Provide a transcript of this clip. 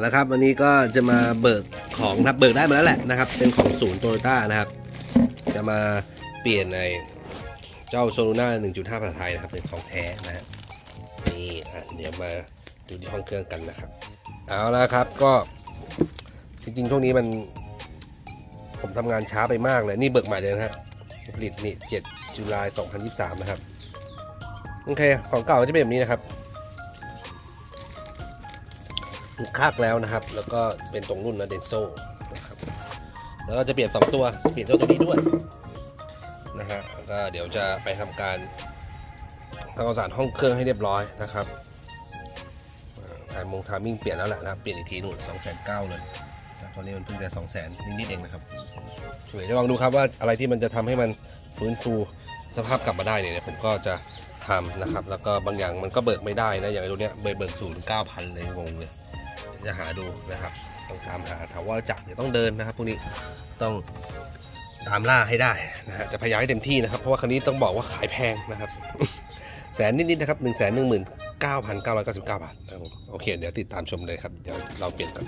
แล้วครับวันนี้ก็จะมาเบิกของนะเบิกได้มาแล้วแหละนะครับ เป็นของศูนย์โตโยต้านะครับ จะมาเปลี่ยนในเจ้าโซลูน่า1.5ภาษาไทยนะครับ เป็นของแท้นะฮะนี่อะเดี๋ยวมาดูที่ห้องเครื่องกันนะครับ เอาละครับก็จริงๆช่วงนี้มัน ผมทำงานช้าไปมากเลยนี่เบิกใหม่เลยนะฮะผลิตนี่7จุลาย2023 นะครับ โอเค ของเก่าก็จะเป็นแบบนี้นะครับ คากแล้วนะครับ แล้วก็เป็นตรงรุ่นนะเดนโซนะครับแล้วก็จะเปลี่ยน 2 ตัวเปลี่ยนเจ้าตัวนี้ด้วยนะฮะแล้วก็เดี๋ยวจะไปทำการทำความสะอาดห้องเครื่องให้เรียบร้อยนะครับถ่ายมงทามิ่งเปลี่ยนแล้วแหละนะเปลี่ยนอีกทีนู่น2 9 0 0 0เก้าเลยนะตอนนี้มันเพิ่งจะ2 0 0 0 0 0นิดๆเองนะครับเดี๋ยวลองดูครับว่าอะไรที่มันจะทำให้มันฟื้นฟูสภาพกลับมาได้เนี่ยผมก็จะทำนะครับ แล้วก็บางอย่างมันก็เบิกไม่ได้นะอย่างตัวเนี้ยเบิกเบิกศูนย์เก้าพันเลยงงเลย จะหาดูนะครับ ต้องตามหาถาวรจักรเดี๋ยวต้องเดินนะครับพวกนี้ต้องตามล่าให้ได้นะฮะจะพยายามให้เต็มที่นะครับ เพราะว่าคันนี้ต้องบอกว่าขายแพงนะครับแสนนิดๆนะครับหนึ่งแสนหนึ่งหมื่นเก้าพันเก้าร้อยเก้าสิบเก้าบาทนะครับผมโอเค เดี๋ยวติดตามชมเลยครับ เดี๋ยวเราเปลี่ยนกัน